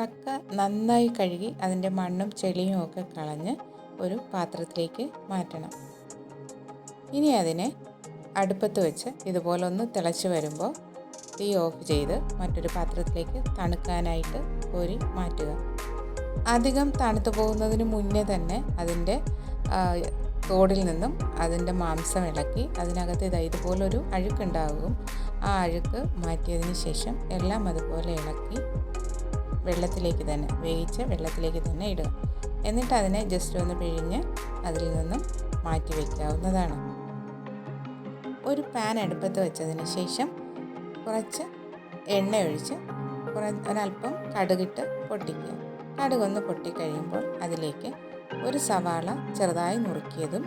കക്ക നന്നായി കഴുകി അതിന്റെ മണ്ണും ചെളിയും ഒക്കെ കളഞ്ഞ് ഒരു പാത്രത്തിലേക്ക് മാറ്റണം. ഇനി അതിനെ അടുപ്പത്ത് വെച്ച് ഇതുപോലെ ഒന്ന് തിളച്ച് വരുമ്പോൾ തീ ഓഫ് ചെയ്ത് മറ്റൊരു പാത്രത്തിലേക്ക് തണുക്കാനായിട്ട് കോരി മാറ്റുക. അധികം തണുത്തു പോകുന്നതിന് മുന്നേ തന്നെ അതിന്റെ തോടിൽ നിന്നും അതിന്റെ മാംസം ഇളക്കി അതിനകത്ത് ഇതാ ഇതുപോലൊരു അഴുക്കുണ്ടാകും. ആ അഴുക്ക് മാറ്റിയതിന് ശേഷം എല്ലാം അതുപോലെ ഇളക്കി വെള്ളത്തിലേക്ക് തന്നെ വേവിച്ച വെള്ളത്തിലേക്ക് തന്നെ ഇടുക. എന്നിട്ട് അതിനെ ജസ്റ്റ് ഒന്ന് പിഴിഞ്ഞ് അതിൽ നിന്നും മാറ്റി വയ്ക്കാവുന്നതാണ് ഒരു പാൻ അടുപ്പത്ത് വെച്ചതിന് ശേഷം കുറച്ച് എണ്ണ ഒഴിച്ച് കുറ ഒരല്പം കടുകിട്ട് പൊട്ടിക്കുക. കടുകൊന്ന് പൊട്ടിക്കഴിയുമ്പോൾ അതിലേക്ക് ഒരു സവാള ചെറുതായി നുറുക്കിയതും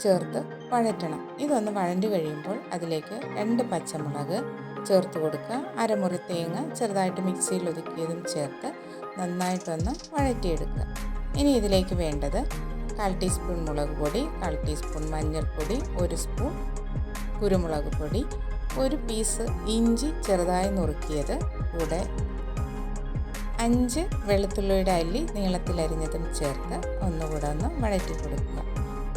ചേർത്ത് വഴറ്റണം. ഇതൊന്ന് വഴണ്ടി കഴിയുമ്പോൾ അതിലേക്ക് രണ്ട് പച്ചമുളക് ചേർത്ത് കൊടുക്കുക. അരമുറി തേങ്ങ ചെറുതായിട്ട് മിക്സിയിൽ ഒതുക്കിയതും ചേർത്ത് നന്നായിട്ടൊന്ന് വഴറ്റിയെടുക്കുക. ഇനി ഇതിലേക്ക് വേണ്ടത് കാൽ ടീസ്പൂൺ മുളക് പൊടി കാൽ ടീസ്പൂൺ മഞ്ഞൾപ്പൊടി ഒരു സ്പൂൺ കുരുമുളക് പൊടി ഒരു പീസ് ഇഞ്ചി ചെറുതായി നുറുക്കിയത് കൂടെ അഞ്ച് വെളുത്തുള്ളിയുടെ അല്ലി നീളത്തിലരിഞ്ഞതും ചേർത്ത് ഒന്നുകൂടെ ഒന്ന് വഴറ്റി കൊടുക്കുക.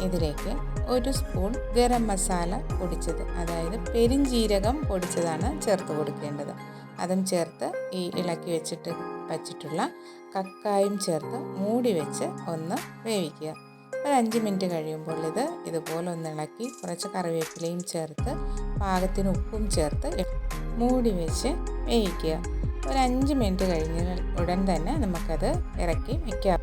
ഇതിലേക്ക് ഒരു സ്പൂൺ ഗരം മസാല പൊടിച്ചത്. അതായത് പെരിഞ്ജീരകം പൊടിച്ചതാണ് ചേർത്ത് കൊടുക്കേണ്ടത്. അതും ചേർത്ത് ഈ ഇളക്കി വെച്ചിട്ട് വച്ചിട്ടുള്ള കക്കായും ചേർത്ത് മൂടി വെച്ച് ഒന്ന് വേവിക്കുക. ഒരു അഞ്ച് മിനിറ്റ് കഴിയുമ്പോൾ ഇത് ഇതുപോലെ ഒന്ന് ഇളക്കി കുറച്ച് കറിവേപ്പിലയും ചേർത്ത് പാകത്തിന് ഉപ്പും ചേർത്ത് മൂടി വെച്ച് വേവിക്കുക. ഒരു അഞ്ച് മിനിറ്റ് കഴിഞ്ഞ ഉടൻ തന്നെ നമുക്കത് ഇറക്കി വയ്ക്കാം